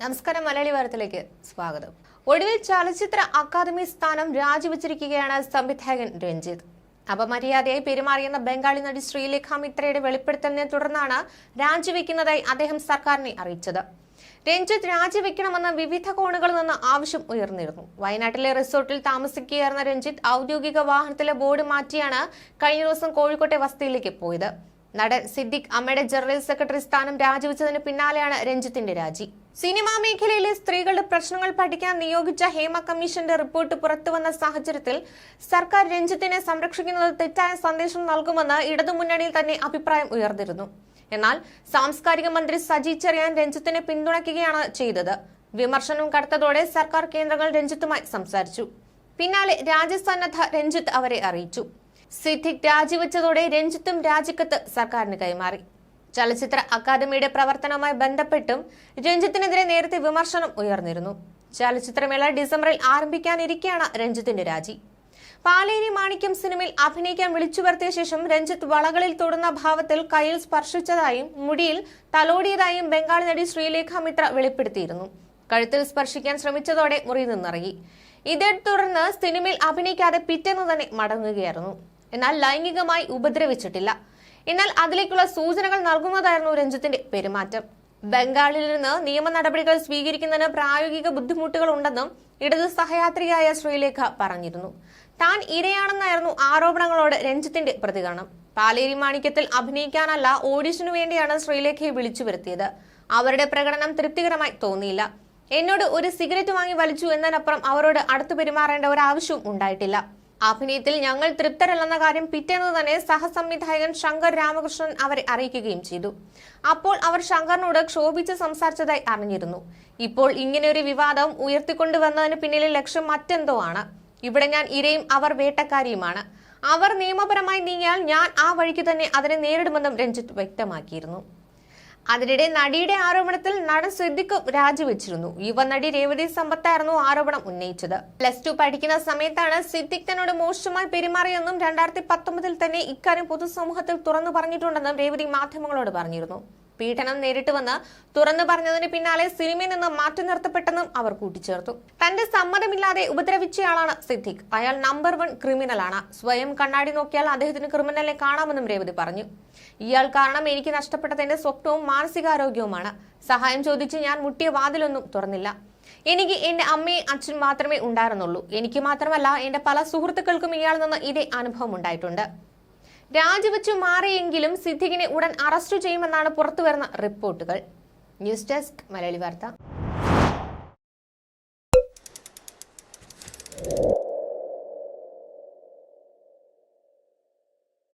നമസ്കാരം മലയാളി വാർത്തയിലേക്ക് സ്വാഗതം. ഒടുവിൽ ചലച്ചിത്ര അക്കാദമി സ്ഥാനം രാജിവെച്ചിരിക്കുകയാണ് സംവിധായകൻ രഞ്ജിത്ത്. അപമര്യാദയായി പെരുമാറിയെന്ന ബംഗാളി നടി ശ്രീലേഖ മിത്രയുടെ വെളിപ്പെടുത്തലിനെ തുടർന്നാണ് രാജിവെക്കുന്നതായി അദ്ദേഹം സർക്കാരിനെ അറിയിച്ചത്. രഞ്ജിത്ത് രാജിവെക്കണമെന്ന വിവിധ കോണുകളിൽ നിന്ന് ആവശ്യം ഉയർന്നിരുന്നു. വയനാട്ടിലെ റിസോർട്ടിൽ താമസിക്കുകയായിരുന്ന രഞ്ജിത്ത് ഔദ്യോഗിക വാഹനത്തിലെ ബോർഡ് മാറ്റിയാണ് കഴിഞ്ഞ ദിവസം കോഴിക്കോട്ടെ വസതിയിലേക്ക് പോയത്. നടൻ സിദ്ദിഖ് അമ്മയുടെ ജനറൽ സെക്രട്ടറി സ്ഥാനം രാജിവെച്ചതിന് പിന്നാലെയാണ് രഞ്ജിത്തിന്റെ രാജി. സിനിമാ മേഖലയിലെ സ്ത്രീകളുടെ പ്രശ്നങ്ങൾ പഠിക്കാൻ നിയോഗിച്ച ഹേമ കമ്മീഷന്റെ റിപ്പോർട്ട് പുറത്തുവന്ന സാഹചര്യത്തിൽ സർക്കാർ രഞ്ജിത്തിനെ സംരക്ഷിക്കുന്നത് തെറ്റായ സന്ദേശം നൽകുമെന്ന് ഇടതുമുന്നണിയിൽ തന്നെ അഭിപ്രായം ഉയർന്നിരുന്നു. എന്നാൽ സാംസ്കാരിക മന്ത്രി സജി ചെറിയാൻ രഞ്ജിത്തിനെ പിന്തുണയ്ക്കുകയാണ് ചെയ്തത്. വിമർശനം കടത്തതോടെ സർക്കാർ കേന്ദ്രങ്ങൾ രഞ്ജിത്തുമായി സംസാരിച്ചു. പിന്നാലെ രാജസന്നദ്ധ രഞ്ജിത്ത് അവരെ അറിയിച്ചു. സിദ്ദിഖ് രാജിവെച്ചതോടെ രഞ്ജിത്തും രാജിക്കത്ത് സർക്കാരിന് കൈമാറി. ചലച്ചിത്ര അക്കാദമിയുടെ പ്രവർത്തനവുമായി ബന്ധപ്പെട്ടും രഞ്ജിത്തിനെതിരെ നേരത്തെ വിമർശനം ഉയർന്നിരുന്നു. ചലച്ചിത്രമേള ഡിസംബറിൽ ആരംഭിക്കാനിരിക്കെയാണ് രഞ്ജിത്തിന്റെ രാജി. പാലേരി മാണിക്യം സിനിമയിൽ അഭിനയിക്കാൻ വിളിച്ചു വരുത്തിയ ശേഷം രഞ്ജിത്ത് വളകളിൽ തൊടുന്ന ഭാവത്തിൽ കയ്യിൽ സ്പർശിച്ചതായും മുടിയിൽ തലോടിയതായും ബംഗാളി നടി ശ്രീലേഖ മിത്ര വെളിപ്പെടുത്തിയിരുന്നു. കഴുത്തിൽ സ്പർശിക്കാൻ ശ്രമിച്ചതോടെ മുറി നിന്നിറങ്ങി. ഇതേ തുടർന്ന് സിനിമയിൽ അഭിനയിക്കാതെ പിറ്റേന്ന് തന്നെ മടങ്ങുകയായിരുന്നു. എന്നാൽ ലൈംഗികമായി ഉപദ്രവിച്ചിട്ടില്ല. എന്നാൽ അതിലേക്കുള്ള സൂചനകൾ നൽകുന്നതായിരുന്നു രഞ്ജിത്തിന്റെ പെരുമാറ്റം. ബംഗാളിൽ നിന്ന് നിയമ നടപടികൾ സ്വീകരിക്കുന്നതിന് പ്രായോഗിക ബുദ്ധിമുട്ടുകൾ ഉണ്ടെന്നും ഇടത് സഹയാത്രിയായ ശ്രീലേഖ പറഞ്ഞിരുന്നു. താൻ ഇരയാണെന്നായിരുന്നു ആരോപണങ്ങളോട് രഞ്ജിത്തിന്റെ പ്രതികരണം. പാലേരി മാണിക്യത്തിൽ അഭിനയിക്കാനല്ല ഓഡിഷനു വേണ്ടിയാണ് ശ്രീലേഖയെ വിളിച്ചു വരുത്തിയത്. അവരുടെ പ്രകടനം തൃപ്തികരമായി തോന്നിയില്ല. എന്നോട് ഒരു സിഗരറ്റ് വാങ്ങി വലിച്ചു എന്നതിനപ്പുറം അവരോട് അടുത്തു പെരുമാറേണ്ട ഒരു ആവശ്യവും ഉണ്ടായിട്ടില്ല. അഭിനയത്തിൽ ഞങ്ങൾ തൃപ്തരല്ലെന്ന കാര്യം പിറ്റേന്ന് തന്നെ സഹസംവിധായകൻ ശങ്കർ രാമകൃഷ്ണൻ അവരെ അറിയിക്കുകയും ചെയ്തു. അപ്പോൾ അവർ ശങ്കറിനോട് ക്ഷോഭിച്ച് സംസാരിച്ചതായി അറിഞ്ഞിരുന്നു. ഇപ്പോൾ ഇങ്ങനെയൊരു വിവാദം ഉയർത്തിക്കൊണ്ടുവന്നതിന് പിന്നിലെ ലക്ഷ്യം മറ്റെന്തോ ആണ്. ഇവിടെ ഞാൻ ഇരയും അവർ വേട്ടക്കാരിയുമാണ്. അവർ നിയമപരമായി നീങ്ങിയാൽ ഞാൻ ആ വഴിക്ക് തന്നെ അതിനെ നേരിടുമെന്നും രഞ്ജിത്ത് വ്യക്തമാക്കിയിരുന്നു. അതിനിടെ നടിയുടെ ആരോപണത്തിൽ നടൻ സിദ്ദിഖും രാജിവെച്ചിരുന്നു. യുവനടി രേവതി സമ്പത്തായിരുന്നു ആരോപണം ഉന്നയിച്ചത്. പ്ലസ് ടു പഠിക്കുന്ന സമയത്താണ് സിദ്ദിഖ് തന്നോട് മോശമായി പെരുമാറിയെന്നും രണ്ടായിരത്തി പത്തൊമ്പതിൽ തന്നെ ഇക്കാര്യം പൊതുസമൂഹത്തിൽ തുറന്നു പറഞ്ഞിട്ടുണ്ടെന്നും രേവതി മാധ്യമങ്ങളോട് പറഞ്ഞിരുന്നു. പീഡനം നേരിട്ട് വന്ന് തുറന്നു പറഞ്ഞതിന് പിന്നാലെ സിനിമയിൽ നിന്ന് മാറ്റി നിർത്തപ്പെട്ടെന്നും അവർ കൂട്ടിച്ചേർത്തു. തന്റെ സമ്മതമില്ലാതെ ഉപദ്രവിച്ചയാളാണ് സിദ്ദിഖ്. അയാൾ നമ്പർ വൺ ക്രിമിനലാണ് സ്വയം കണ്ണാടി നോക്കിയാൽ അദ്ദേഹത്തിന് ക്രിമിനലിനെ കാണാമെന്നും രേവതി പറഞ്ഞു. ഇയാൾ കാരണം എനിക്ക് നഷ്ടപ്പെട്ടത് എന്റെ സ്വപ്നവും മാനസികാരോഗ്യവുമാണ്. സഹായം ചോദിച്ച് ഞാൻ മുട്ടിയ വാതിലൊന്നും തുറന്നില്ല. എനിക്ക് എന്റെ അമ്മയും അച്ഛനും മാത്രമേ ഉണ്ടായിരുന്നുള്ളൂ. എനിക്ക് മാത്രമല്ല എന്റെ പല സുഹൃത്തുക്കൾക്കും ഇയാൾ നിന്ന് ഇതേ അനുഭവം ഉണ്ടായിട്ടുണ്ട്. രാജിവെച്ചു മാറിയെങ്കിലും സിദ്ദിഖിനെ ഉടൻ അറസ്റ്റ് ചെയ്യുമെന്നാണ് പുറത്തുവരുന്ന റിപ്പോർട്ടുകൾ. ന്യൂസ് ഡെസ്ക് മലയാളി വാർത്ത.